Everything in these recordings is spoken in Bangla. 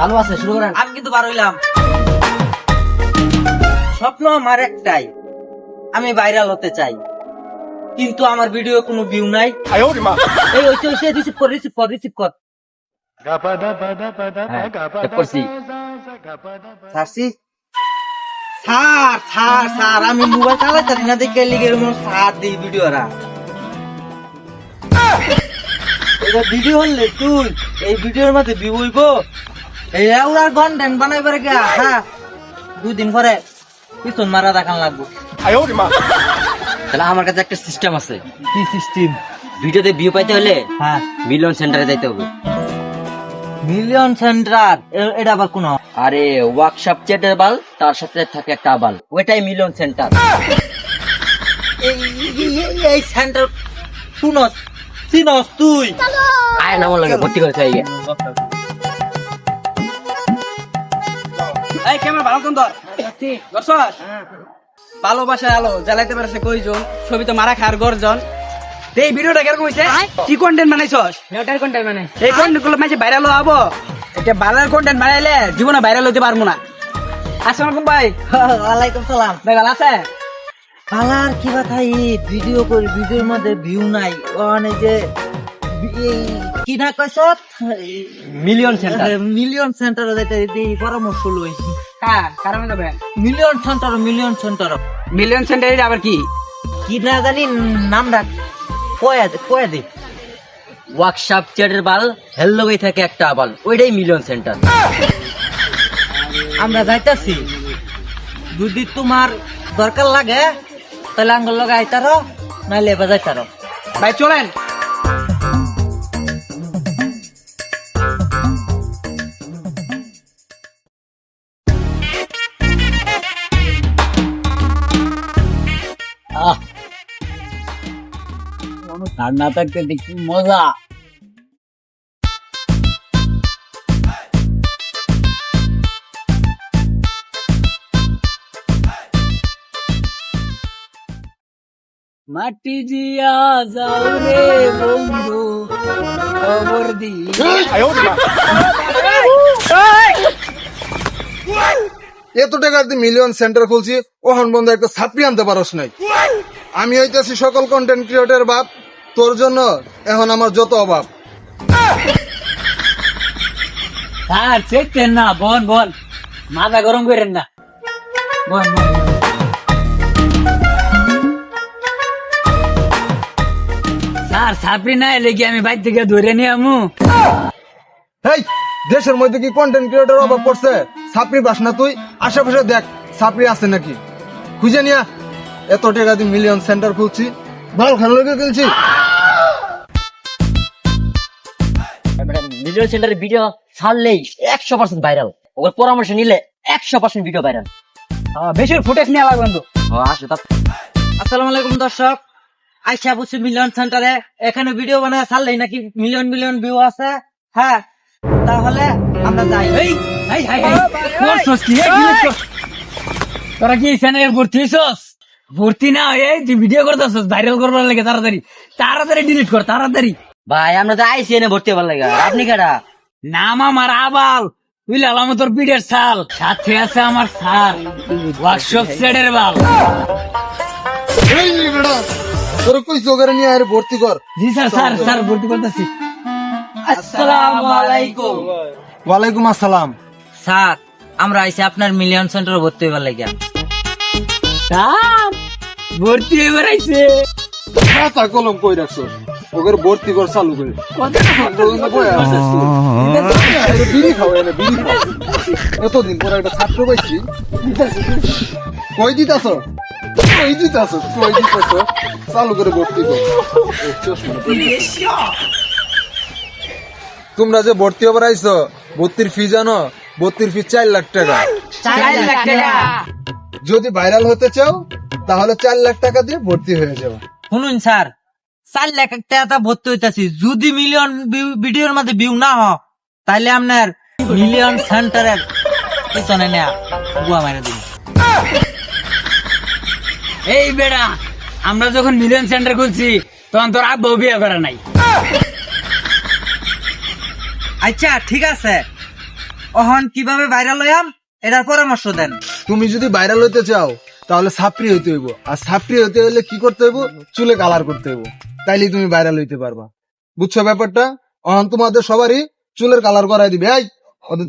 ভালো আছে শুরু করেন। আমি কিন্তু বার হইলাম। স্বপ্ন আমার একটাই আমি ভাইরাল হতে চাই। কিন্তু আমার ভিডিও কোনো ভিউ নাই। এই ওইসে ওইসে রিসিভ কর রিসিভ কর রিসিভ কর। করছি। সারছি স্যার স্যার স্যার আমি মোবাইল চালাইতাছি না দেখে লিগে স্যার দিই ভিডিওরা এটা ভিডিও হলে তুই এই ভিডিওর মধ্যে ভিউ হইব এই ওরার কন্টেন্ট বানাইবার গে হ্যাঁ। দুই দিন পরে পিছন মারা দেখান লাগবো। তাহলে আমার কাছে একটা সিস্টেম আছে। কি সিস্টেম ভিডিওতে ভিউ পাইতে হলে হ্যাঁ। মিলিয়ন সেন্টারে যাইতে হবে। মিলিয়ন সেন্টার এটা আবার কোন? আরে ওয়ার্কশপ চ্যাটের বাল তার সাথে থাকে একটা বাল ওইটাই মিলিয়ন সেন্টার এই সেন্টার শুনস চিনস তুই। আয় নাম লাগে ভর্তি করেছে এই এই ক্যামেরা ভালো কোন ধর দর্শক ভালোবাসা আলো জ্বালাইতে পারছে কইজন ছবি তো মারা খার গর্জন। এই ভিডিওটা কীরকম হইছে কি কন্টেন্ট বানাইছস? এই কন্টেন্টগুলো মাঝে ভাইরাল হব। এটা ভাইরাল কন্টেন্ট বানাইলে জীবনে ভাইরাল হতে পারব না। আসসালামু আলাইকুম ভাই। ওয়ালাইকুম সালাম। ভাই ভালো আছে কালার কি কথা এই ভিডিও করি ভিডিওর মধ্যে ভিউ নাই। মানে যে কি না কইছ মিলিয়ন সেন্টার। মিলিয়ন সেন্টার যেটা এই পরামর্শ লই। কা কারণ যাবে million centre million centre. Million সেন্টারে আবার কি? কি না জানি নামটা কয়া দে কয়া দে। ওয়ার্কশপ চ্যাটের বাল হেল লগেই থাকে একটা বাল ওইটাই মিলিয়ন সেন্টার। আমরা যাইতাছি। যদি তোমার দরকার লাগে তাহলে আঙ্গুল আইতারো নাইলে এবার যাইতারো ভাই চলেন। না থাকতে দেখি মজা। মাটি দিয়া যাও রে বন্ধু খবর দি এত টাকা দিয়ে মিলিয়ন সেন্টার খুলছি ওহন বন্ধু একটা ছাপড়ি আনতে পারস নাই। আমি হইতেছি সকল কন্টেন্ট ক্রিয়েটর বাপ তোর জন্য এখন আমার যত অভাব। স্যার চেকতেন না বল বল। মাথা গরম করেন না। বল বল স্যার সাপড়ি না এলে কি আমি বাইর থেকে ধরে নিয়ে আমু। হেই দেশের মধ্যে কি কন্টেন্ট ক্রিয়েটর অভাব পড়ছে? ছাপড়ি বাস না তুই? আশেপাশে দেখ ছাপড়ি আছে নাকি? খুঁজে নিয়া এত টাকা দিয়ে মিলিয়ন সেন্টার খুলছি। ভালো খান লোকে কিনছি মিলিয়ন সেন্টারের ভিডিও ছাড়লেই একশো পার্সেন্ট ভাইরাল ওর পরামর্শ নিলে একশো পার্সেন্ট ভিডিও ভাইরাল বেশি ফুটেজ নিয়ে লাগবে বন্ধু। ও আসো তা আসসালামু আলাইকুম দর্শক। আইসা বসে মিলিয়ন সেন্টারে এখানে ভিডিও বানায় ছাড়লেই নাকি মিলিয়ন মিলিয়ন ভিউ আছে। হ্যাঁ তাহলে আমরা যাই। এই এই হাই হাই এই করছস? তোরা কি চ্যানেলে ভর্তি হইছস ভর্তি না হয়ে তুই ভিডিও করতেছস ভাইরাল করবার লাগে তাড়াতাড়ি। তাড়াতাড়ি ডিলিট কর তাড়াতাড়ি। ভাই আমরা তো আইসি এনে ভর্তি হবার লাগে। আপনি কেডা? নাম আমার আবাল। তুই লালাম তোর পিঠের সাল সাথে আছে আমার সার ওয়ার্কশপ সেটের বাল। এই বেটা। তোর কই জোগাড় নিয়ে আর ভর্তি কর। জি স্যার স্যার স্যার ভর্তি করতেছি। আসসালামু আলাইকুম। ওয়ালাইকুম আসসালাম। স্যার আমরা আইসি আপনার মিলিয়ন সেন্টারে ভর্তি হইবার লাগিয়া স্যার ভর্তি এবার আইছে। খাতা কলম কই রাখছো? ওদের ভর্তি কর চালু করে। বিড়ি খাও এনে বিড়ি খাও। এতদিন পরে একটা ছাত্র পাইছি। কই দিতাছ? কই দিতাছ কই দিতাছ চালু করে ভর্তি কর তোমরা যে ভর্তি হবার আইছো ভর্তির ফি জানো? ভর্তির ফি চার লাখ টাকা। চার লাখ টাকা। যদি ভাইরাল হতে চাও তাহলে চার লাখ টাকা দিয়ে ভর্তি হয়ে যাবে। শুনুন স্যার। চার লাখ টাকা ভর্তি হইতাছি। যদি মিলিয়ন ভিডিওর মধ্যে ভিউ না হ তাহলে আপনার মিলিয়ন সেন্টারের পিছনে নেয়া গুয়া মারা দিন। এই বেড়া আমরা যখন মিলিয়ন সেন্টার খুলছি তখন তোর আব্বাও বিয়ে করে নাই। আচ্ছা ঠিক আছে। অহন কীভাবে ভাইরাল হইয়াম এটার পরামর্শ দেন। তুমি যদি ভাইরাল হইতে চাও তাহলে সাপ্রি হইতে হইব। আর সাপ্রি হইতে হইলে কি করতে হইব? চুলে কালার করতে হইব। তাইলে তুমি ভাইরাল হইতে পারবা। বুঝছ ব্যাপারটা? অহন তোমাদের সবারই চুলের কালার করাই দিবে। এই ওদের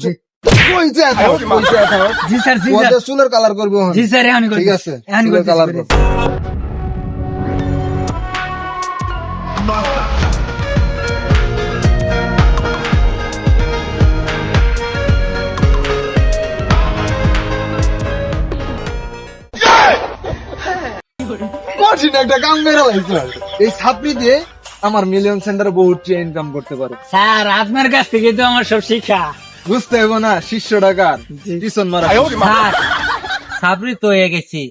কালার করবে ঠিক আছে কালার করতেছি কর কঠিন একটা কাম বেরো এই আমার মিলিয়ন সেন্টারে বহুত ইনকাম করতে পারে স্যার আপনার কাছ থেকে তো আমার সব শিক্ষা বুঝতে হইব না শিষ্য ডাকার টিউশন মারা। সাবরি তো হয়ে গেছি।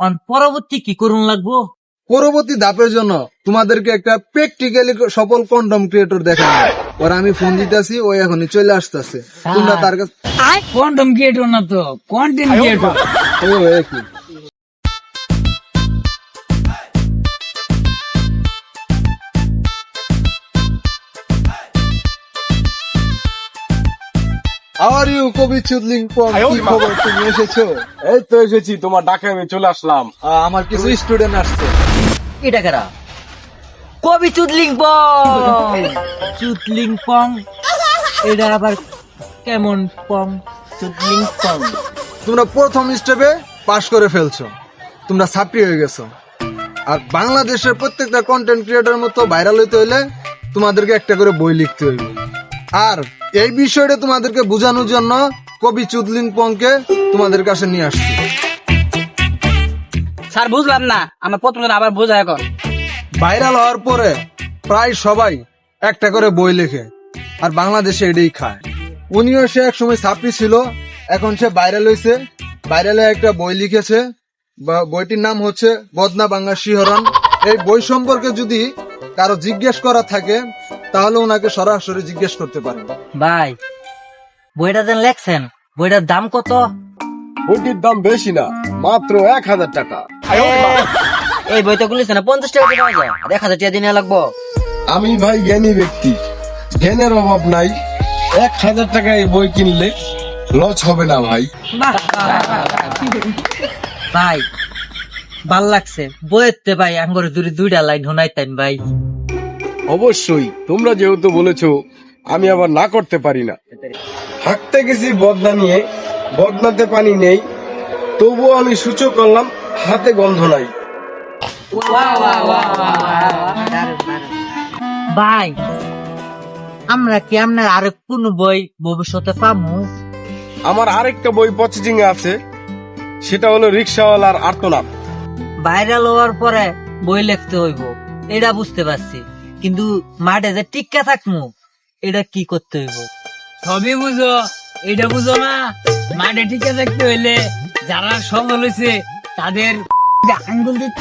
অন পরবর্তী কি করুন লাগবো? পরবর্তী ধাপের জন্য তোমাদেরকে একটা প্র্যাকটিক্যালি সফল কন্ডম ক্রিয়েটর দেখাবো। ওর আমি ফোন দিতেছি ও এখনই চলে আসতেছে। তোমরা তার কাছে কন্ডম ক্রিয়েটর না তো কন্টেন্ট ক্রিয়েটর ও একই আর ইউ কবি চুদলিং পং কি খবর? তুমি এসেছ? এই তো এসেছি তোমার ডাকে আমি চলে আসলাম। আহ, আমার কিছু স্টুডেন্ট আসছে। এটা কেরা? কবি চুদলিং পং চুদলিং পং এটা আবার কেমন পং চুদলিং পং তোমরা প্রথম স্টেপে পাশ করে ফেলছো। তোমরা ছাপড়ি হয়ে গেছো। আর বাংলাদেশের প্রত্যেকটা কন্টেন্ট ক্রিয়েটর মতো ভাইরাল হইতে হইলে তোমাদেরকে একটা করে বই লিখতে হইবে। আর এই বিষয়টা তোমাদেরকে বোঝানোর জন্য কবি চুদলিং পংকে তোমাদের কাছে নিয়ে আসছি। স্যার বুঝলাম না। আমার প্রথম আবার বোঝা এখন। ভাইরাল হওয়ার পরে প্রায় সবাই একটা করে বই লেখে আর বাংলাদেশে এটাই খায়। উনিও সে এক সময় ছাপড়ি ছিল এখন সে ভাইরাল হয়েছে ভাইরালে একটা বই লিখেছে বা- বইটির নাম হচ্ছে বদনা বাংলা শিহরণ। এই বই সম্পর্কে যদি কারও জিজ্ঞেস করা থাকে তাহলে ওনাকে সরাসরি জিজ্ঞেস করতে পারেন। ভাই বইটা যেন লেখছেন। বইটার দাম কত? বইটির দাম বেশি না মাত্র এক হাজার টাকা। এই বইটা গুলিছে না পঞ্চাশ টাকা পাওয়া যায়। আর এক হাজার টাকা নেওয়া লাগবো? আমি ভাই জ্ঞানী ব্যক্তি জ্ঞানের অভাব নাই। এক হাজার টাকা এই বই কিনলে লস হবে না ভাই। ভাই ভালো লাগছে। বইতে ভাই আঙ্গরে দূরে দুইটা লাইন শোনাইতেন ভাই। অবশ্যই তোমরা যেহেতু বলেছ আমি আবার না করতে পারি না। হাঁটতে গেছি বদনা নিয়ে বদনাতে পানি নেই তবুও আমি সূচক করলাম হাতে গন্ধ নাই। ভাই আমরা কি আপনার আরেক কোন বই ভবিষ্যতে পামু আমার আরেকটা বই প্রসেসিং আছে সেটা হলো রিক্সাওয়ালার আর্তনাদ। ভাইরাল হওয়ার পরে বই লিখতে হইব এটা বুঝতে পারছি। কিন্তু মাঠে যে টিক্কা থাকমু। এটা কি করতে হইব? সবই বুঝো। এটা বুঝো না মাঠে টিকে থাকতে হইলে যারা সফল হয়েছে তাদের আঙ্গুল দিতে।